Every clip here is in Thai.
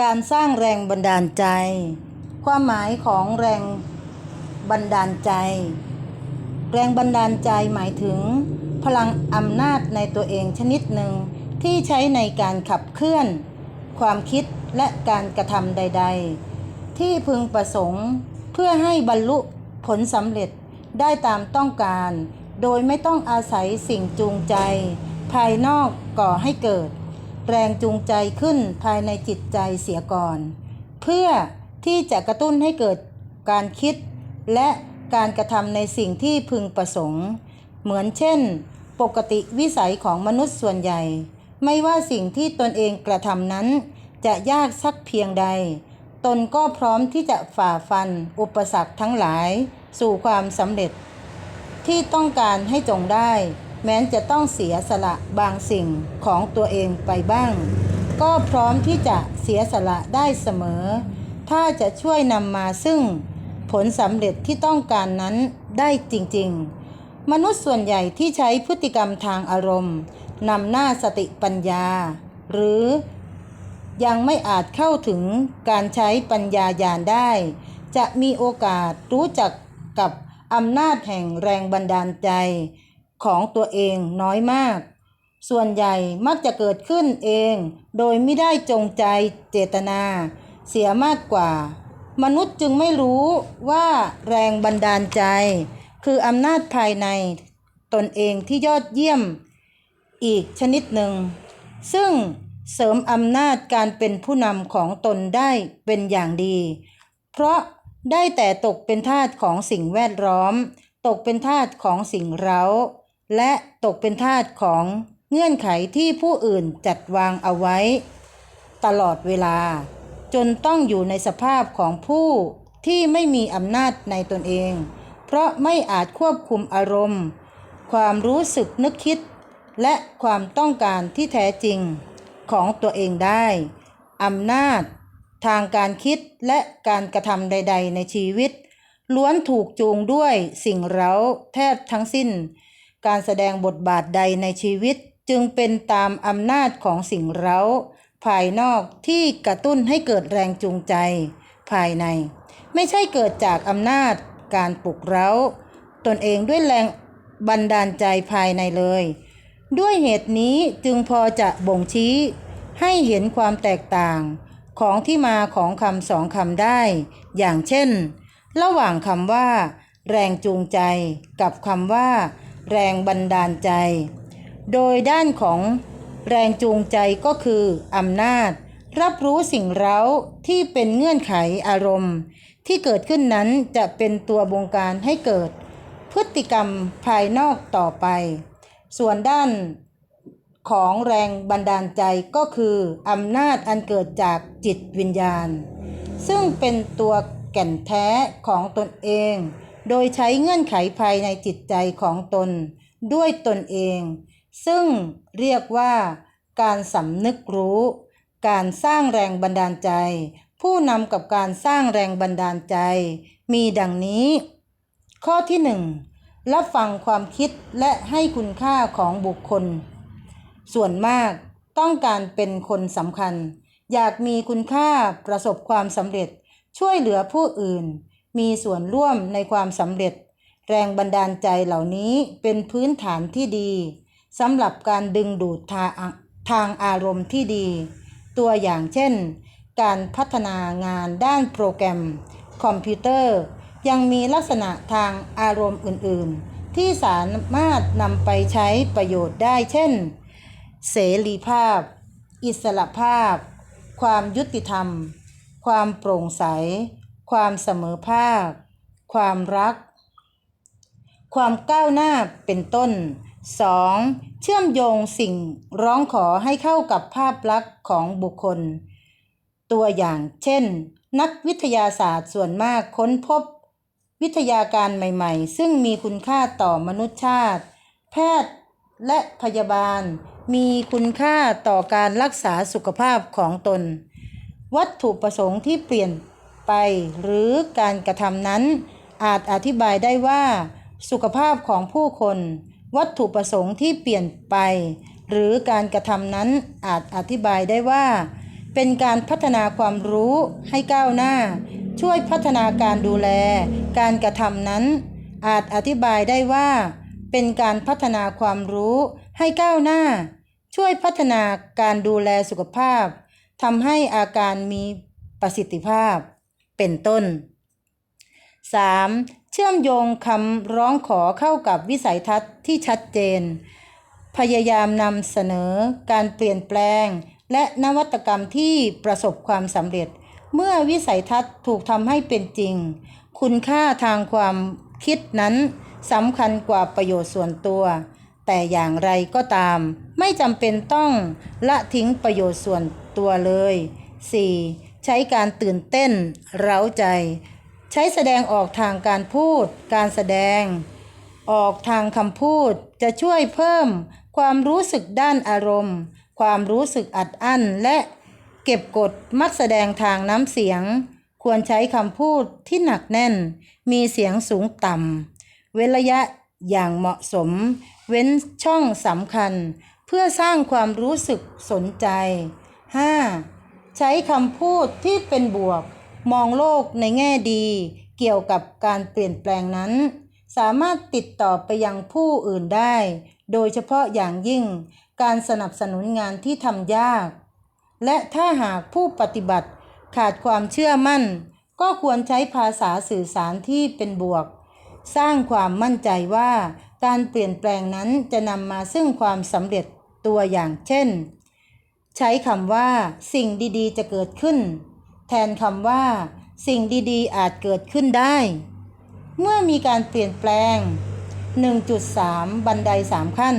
การสร้างแรงบันดาลใจ ความหมายของแรงบันดาลใจ แรงบันดาลใจหมายถึง พลังอำนาจในตัวเองชนิดหนึ่งที่ใช้ในการขับเคลื่อน ความคิดและการกระทำใด ๆ ที่พึงประสงค์เพื่อให้บรรลุผลสำเร็จได้ตามต้องการ โดยไม่ต้องอาศัยสิ่งจูงใจ ภายนอกก่อให้เกิด แรงจูงใจขึ้นภายในจิตใจเสียก่อน เพื่อที่จะกระตุ้นให้เกิดการคิด และการกระทำในสิ่งที่พึงประสงค์ เหมือนเช่น ปกติวิสัยของมนุษย์ส่วนใหญ่ ไม่ว่าสิ่งที่ตนเองกระทำนั้น จะยากสักเพียงใด ตนก็พร้อมที่จะฝ่าฟัน อุปสรรคทั้งหลาย สู่ความสำเร็จ ที่ต้องการให้จงได้ แม้นจะต้องเสียสละบางสิ่งของตัวเองไปบ้าง ก็พร้อมที่จะเสียสละได้เสมอ ถ้าจะช่วยนำมาซึ่งผลสำเร็จที่ต้องการนั้นได้จริงๆ มนุษย์ส่วนใหญ่ที่ใช้พฤติกรรมทางอารมณ์นำหน้าสติปัญญา หรือยังไม่อาจเข้าถึงการใช้ปัญญาญาณได้ จะมีโอกาสรู้จักกับอำนาจแห่งแรงบันดาลใจ ของตัวเองน้อยมาก ส่วนใหญ่มักจะเกิดขึ้นเอง โดยไม่ได้จงใจเจตนา เสียมากกว่า มนุษย์จึงไม่รู้ว่าแรงบันดาลใจ คืออำนาจภายในตนเองที่ยอดเยี่ยม อีกชนิดหนึ่ง ซึ่งเสริมอำนาจการเป็นผู้นำของตนได้เป็นอย่างดี เพราะได้แต่ตกเป็นทาสของสิ่งแวดล้อม ตกเป็นทาสของสิ่งเร้า และตกเป็นทาสของเงื่อนไขที่ผู้อื่นจัดวางเอาไว้ ตลอดเวลา จนต้องอยู่ในสภาพของผู้ที่ไม่มีอำนาจในตนเอง เพราะไม่อาจควบคุมอารมณ์ ความรู้สึกนึกคิด และความต้องการที่แท้จริงของตัวเองได้อำนาจ ทางการคิดและการกระทำใด ๆ ในชีวิต ล้วนถูกจูงด้วยสิ่งเร้าแทบทั้งสิ้น การแสดงบทบาทใดในชีวิตจึงเป็นตามอำนาจของสิ่งเร้า ภายนอกที่กระตุ้นให้เกิดแรงจูงใจ ภายใน ไม่ใช่เกิดจากอำนาจการปลุกเร้า ตนเองด้วยแรงบันดาลใจภายในเลย ด้วยเหตุนี้จึงพอจะบ่งชี้ ให้เห็นความแตกต่างของที่มาของคำสองคำได้ อย่างเช่น ระหว่างคำว่า แรงจูงใจกับคำว่า แรงบันดาลใจ โดยด้านของแรงจูงใจก็คืออำนาจ รับรู้สิ่งเร้าที่เป็นเงื่อนไขอารมณ์ ที่เกิดขึ้นนั้นจะเป็นตัวบงการให้เกิด พฤติกรรมภายนอกต่อไป ส่วนด้านของแรงบันดาลใจก็คืออำนาจอันเกิดจากจิตวิญญาณ ซึ่งเป็นตัวแก่นแท้ของตนเอง โดยใช้เงื่อนไขภายในจิตใจของตน ด้วยตนเอง ซึ่งเรียกว่าการสำนึกรู้ การสร้างแรงบันดาลใจ ผู้นำกับการสร้างแรงบันดาลใจ มีดังนี้ ข้อที่หนึ่งรับฟังความคิดและให้คุณค่าของบุคคล ส่วนมากต้องการเป็นคนสำคัญ อยากมีคุณค่าประสบความสำเร็จ ช่วยเหลือผู้อื่น มีส่วนร่วมในความสำเร็จ แรงบันดาลใจเหล่านี้เป็นพื้นฐานที่ดีสำหรับการดึงดูดทางทางอารมณ์ที่ดี ตัวอย่างเช่น การพัฒนางานด้านโปรแกรม คอมพิวเตอร์ ยังมีลักษณะทางอารมณ์อื่นๆ ที่สามารถนำไปใช้ประโยชน์ได้เช่น เสรีภาพ อิสระภาพ ความยุติธรรม ความโปร่งใส ความเสมอภาค ความรัก ความก้าวหน้าเป็นต้น 2. เชื่อมโยงสิ่งร้องขอให้เข้ากับภาพลักษณ์ของบุคคล ตัวอย่างเช่น นักวิทยาศาสตร์ส่วนมากค้นพบ วิทยาการใหม่ๆ ซึ่งมีคุณค่าต่อมนุษยชาติ แพทย์และพยาบาล มีคุณค่าต่อการรักษาสุขภาพของตน วัตถุประสงค์ที่เปลี่ยน ไปหรือการกระทำนั้น อาจอธิบายได้ว่า สุขภาพของผู้คน วัตถุประสงค์ที่เปลี่ยนไป หรือการกระทำนั้นอาจอธิบายได้ว่า เป็นการพัฒนาความรู้ให้ก้าวหน้า ช่วยพัฒนาการดูแล การกระทำนั้น อาจอธิบายได้ว่า เป็นการพัฒนาความรู้ให้ก้าวหน้า ช่วยพัฒนาการดูแลสุขภาพทำให้อาการมีประสิทธิภาพ เป็นต้น 3. เชื่อมโยงคำร้องขอเข้ากับวิสัยทัศน์ที่ชัดเจน พยายามนำเสนอการเปลี่ยนแปลง และนวัตกรรมที่ประสบความสำเร็จ เมื่อวิสัยทัศน์ถูกทำให้เป็นจริง คุณค่าทางความคิดนั้นสำคัญกว่าประโยชน์ส่วนตัว แต่อย่างไรก็ตาม ไม่จำเป็นต้องละทิ้งประโยชน์ส่วนตัวเลย 4. ใช้การตื่นเต้น เร้าใจ ใช้แสดงออกทางการพูด การแสดง ออกทางคำพูดจะช่วยเพิ่ม ความรู้สึกด้านอารมณ์ ความรู้สึกอัดอั้นและเก็บกดมักแสดงทางน้ำเสียง ควรใช้คำพูดที่หนักแน่น มีเสียงสูงต่ำเว้นระยะอย่างเหมาะสม เว้นช่องสำคัญ เพื่อสร้างความรู้สึกสนใจ 5. ใช้คำพูดที่เป็นบวก มองโลกในแง่ดี เกี่ยวกับการเปลี่ยนแปลงนั้น สามารถติดต่อไปยังผู้อื่นได้ โดยเฉพาะอย่างยิ่ง การสนับสนุนงานที่ทำยาก และถ้าหากผู้ปฏิบัติขาดความเชื่อมั่น ก็ควรใช้ภาษาสื่อสารที่เป็นบวก สร้างความมั่นใจว่า การเปลี่ยนแปลงนั้นจะนำมาซึ่งความสำเร็จตัวอย่างเช่น ใช้คำว่า สิ่งดีๆ จะเกิดขึ้น แทนคำว่า สิ่งดีๆ อาจเกิดขึ้นได้ เมื่อมีการเปลี่ยนแปลง 1.3 บันไดสามขั้น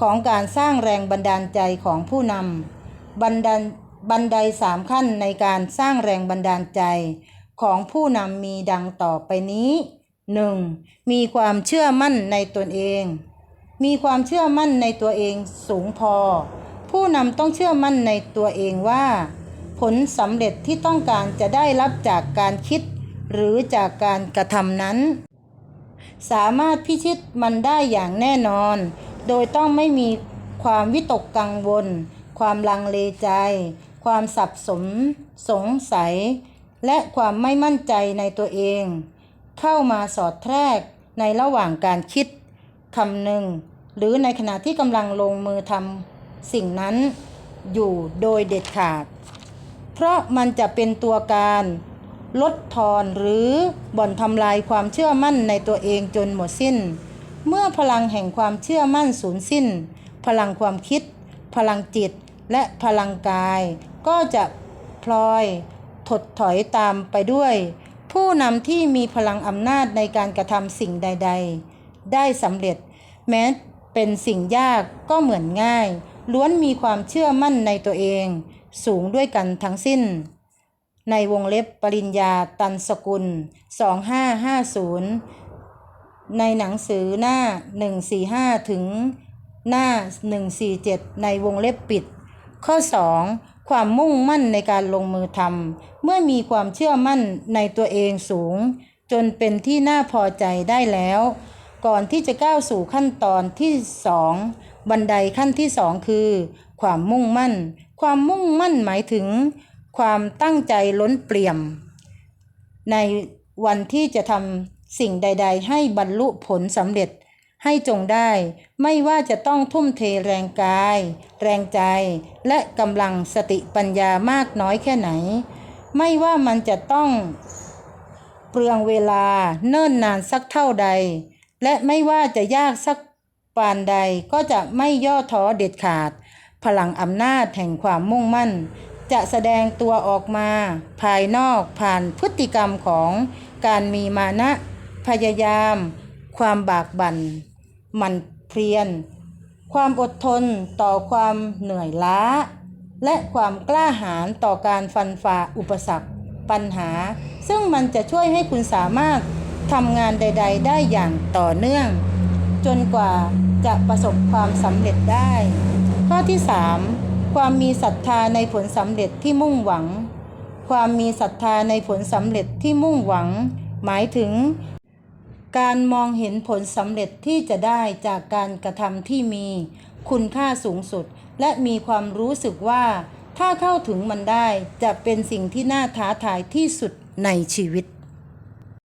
ของการสร้างแรงบันดาลใจของผู้นำบันดาลบันไดสามขั้นในการสร้างแรงบันดาลใจของผู้นำมีดังต่อไปนี้ 1. มีความเชื่อมั่นในตนเอง มีความเชื่อมั่นในตัวเองสูงพอ ผู้นำต้องเชื่อมั่นในตัวเองว่า ผลสำเร็จที่ต้องการจะได้รับจากการคิด หรือจากการกระทำนั้น สามารถพิชิตมันได้อย่างแน่นอน โดยต้องไม่มีความวิตกกังวล ความลังเลใจ ความสับสนสงสัย และความไม่มั่นใจในตัวเอง เข้ามาสอดแทรกในระหว่างการคิดคำหนึ่ง หรือในขณะที่กำลังลงมือทำ สิ่งนั้นอยู่โดยเด็ดขาด เพราะมันจะเป็นตัวการลดทอนหรือบ่อนทำลายความเชื่อมั่นในตัวเองจนหมดสิ้น เมื่อพลังแห่งความเชื่อมั่นสูญสิ้น พลังความคิด พลังจิตและพลังกาย ก็จะพลอยถดถอยตามไปด้วย ผู้นำที่มีพลังอำนาจในการกระทำสิ่งใด ๆ ได้สำเร็จ แม้เป็นสิ่งยากก็เหมือนง่าย ล้วนมีความเชื่อมั่นในตัวเอง สูงด้วยกันทั้งสิ้น ในวงเล็บปริญญาตันสกุล 2550 ในหนังสือหน้า 145 ถึงหน้า 147 ในวงเล็บปิด ข้อ 2 ความมุ่งมั่นในการลงมือทำเมื่อมีความเชื่อมั่นในตัวเองสูง จนเป็นที่น่าพอใจได้แล้ว ก่อนที่จะก้าวสู่ขั้นตอนที่ 2 บันไดขั้นที่2คือ ความมุ่งมั่น ความมุ่งมั่นหมายถึง ความตั้งใจล้นเปี่ยม ในวันที่จะทำสิ่งใด ๆ ให้บรรลุผลสำเร็จให้จงได้ไม่ว่าจะต้องทุ่มเทแรงกาย แรงใจ และกำลังสติปัญญามากน้อยแค่ไหน ไม่ว่ามันจะต้อง เปลืองเวลาเนิ่นนานสักเท่าใด และไม่ว่าจะยากสัก ปานใดก็จะไม่ย่อท้อเด็ดขาด พลังอำนาจแห่งความมุ่งมั่น จะแสดงตัวออกมา ภายนอกผ่านพฤติกรรมของการมีมานะ พยายาม ความบากบัน่นมันเพียนความอดทนต่อความเหนื่อยล้า และความกล้าหาญต่อการฟันฝ่าอุปสรรค ปัญหา ซึ่งมันจะช่วยให้คุณสามารถทำงานใด ๆ ได้อย่างต่อเนื่อง จนกว่าจะประสบความสำเร็จได้ ข้อที่ 3 ความมีศรัทธาในผลสำเร็จที่มุ่งหวัง ความมีศรัทธาในผลสำเร็จที่มุ่งหวัง หมายถึง การมองเห็นผลสำเร็จที่จะได้จากการกระทำที่มี คุณค่าสูงสุด และมีความรู้สึกว่า ถ้าถ้าเข้าถึงมันได้จะเป็นสิ่งที่น่าท้าทายที่สุดในชีวิต